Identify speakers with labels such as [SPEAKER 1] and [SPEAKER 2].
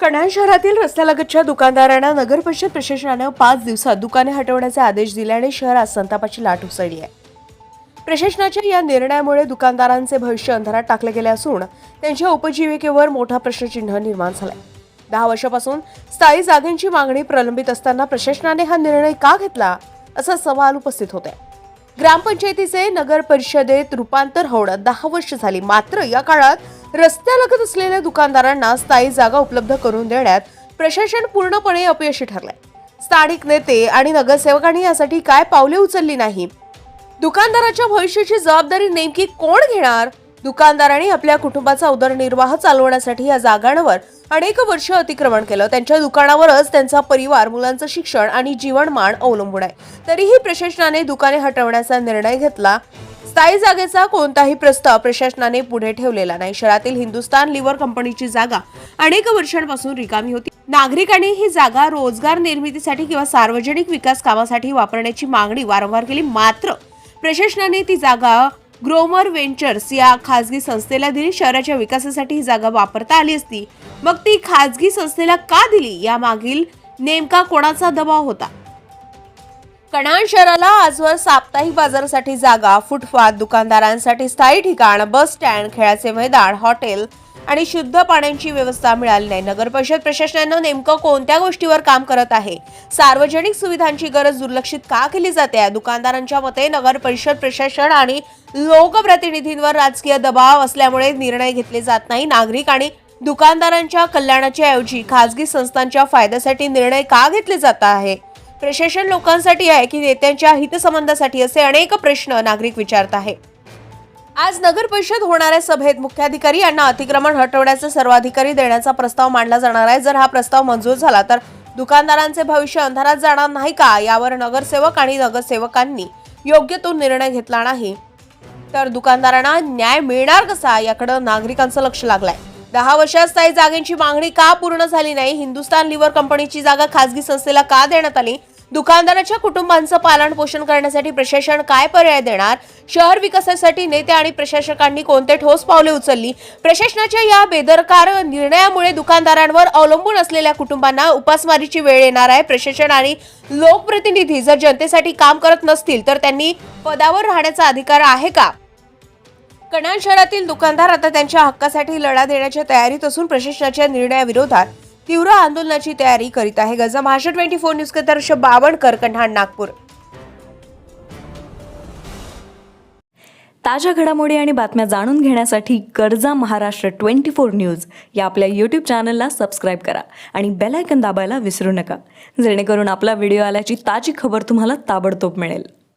[SPEAKER 1] कण्याण शहरातील रस्त्यालगतच्या दुकानदारांना नगर परिषद प्रशासनानं पाच दिवसात दुकाने हटवण्याचे आदेश दिल्याने शहरात संतापाची लाट उसळली आहे. प्रशासनाच्या या निर्णयामुळे दुकानदारांचे भविष्य अंधारात टाकले गेले असून त्यांच्या उपजीविकेवर मोठा प्रश्नचिन्ह निर्माण झालाय. दहा वर्षापासून स्थायी जागेंची मागणी प्रलंबित असताना प्रशासनाने हा निर्णय का घेतला असा सवाल उपस्थित होते आहे ग्रामपंचायतीचे नगर परिषदेत रूपांतर होणं दहा वर्ष झाली मात्र या काळात रस्त्यालगत असलेल्या दुकानदारांना स्थायी जागा उपलब्ध करून देण्यात प्रशासन पूर्णपणे अपयशी ठरलंय. स्थानिक नेते आणि नगरसेवकांनी यासाठी काय पावले उचलली नाही? दुकानदाराच्या भविष्याची जबाबदारी नेमकी कोण घेणार? दुकानदारांनी आपल्या कुटुंबाचा उदरनिर्वाह चालवण्यासाठी या जागांवर अनेक वर्ष अतिक्रमण केलं. त्यांच्या दुकानावरच त्यांचा परिवार मुलांचं शिक्षण आणि जीवनमान अवलंबून आहे. तरीही प्रशासनाने दुकाने हटवण्याचा निर्णय घेतला स्थायी जागेचा कोणताही प्रस्ताव प्रशासनाने पुढे ठेवलेला नाही. शहरातील हिंदुस्तान लिव्हर कंपनीची जागा अनेक वर्षांपासून रिकामी होती. नागरिकांनी ही जागा रोजगार निर्मितीसाठी किंवा सार्वजनिक विकास कामासाठी वापरण्याची मागणी वारंवार केली. मात्र प्रशासनाने ती जागा ग्रोमर वेंचर्स या खासगी संस्थेला दिली. शहराच्या विकासासाठी ही जागा वापरता आली असती. मग ती खासगी संस्थेला का दिली? यामागील नेमका कोणाचा दबाव होता? कणाण शहराला आजवर साप्ताहिक बाजारासाठी जागा फुटपाथ दुकानदारांसाठी स्थायी ठिकाण बस स्टँड खेळाचे मैदान हॉटेल आणि शुद्ध पाण्याची व्यवस्था मिळाली नाही. नगर परिषद प्रशासनानं नेमकं कोणत्या गोष्टीवर काम करत आहे? सार्वजनिक सुविधांची गरज दुर्लक्षित का केली जाते? दुकानदारांच्या मते नगर परिषद प्रशासन आणि लोकप्रतिनिधींवर राजकीय दबाव असल्यामुळे निर्णय घेतले जात नाही. नागरिक आणि दुकानदारांच्या कल्याणाच्या ऐवजी खासगी संस्थांच्या फायद्यासाठी निर्णय का घेतले जात आहे? प्रशासन लोकांसाठी आहे की नेत्यांच्या हितसंबंधासाठी असे अनेक प्रश्न नागरिक विचारत आहे. आज नगर परिषद होणाऱ्या सभेत मुख्याधिकारी यांना अतिक्रमण हटवण्याचा सर्वाधिकारी देण्याचा प्रस्ताव मांडला जाणार आहे. जर हा प्रस्ताव मंजूर झाला तर दुकानदारांचे भविष्य अंधारात जाणार नाही का? यावर नगरसेवक आणि नगरसेवकांनी योग्य तो निर्णय घेतला नाही. तर दुकानदारांना न्याय मिळणार कसा? याकडे नागरिकांचं लक्ष लागलंय. दहा वर्षात स्थायी जागेची मागणी का पूर्ण झाली नाही? हिंदुस्तान लिव्हर कंपनीची जागा खासगी संस्थेला का देण्यात आली? दुकानदाराच्या कुटुंबांचं पालन पोषण करण्यासाठी प्रशासन काय पर्याय देणार? शहर विकासासाठी नेते आणि प्रशासकांनी कोणते ठोस पावले उचलली? प्रशासनाच्या या बेदरकार निर्णयामुळे दुकानदारांवर अवलंबून असलेल्या कुटुंबांना उपासमारीची वेळ येणार आहे. प्रशासन आणि लोकप्रतिनिधी जर जनतेसाठी काम करत नसतील तर त्यांनी पदावर राहण्याचा अधिकार आहे का? कणाण शहरातील दुकानदार आता त्यांच्या हक्कासाठी लढा देण्याच्या तयारीत असून प्रशासनाच्या निर्णयाविरोधात तीव्र आंदोलनाची तयारी करीत आहे. Gaja Maharashtra twenty four news K Bawankar Kanhad Nagpur.
[SPEAKER 2] ताज्या घडामोडी आणि बातम्या जाणून घेण्यासाठी गरजा महाराष्ट्र ट्वेंटी फोर न्यूज या आपल्या यूट्यूब चॅनलला सबस्क्राईब करा आणि बेलायकन दाबायला विसरू नका. जेणेकरून आपला व्हिडिओ आल्याची ताजी खबर तुम्हाला ताबडतोब मिळेल.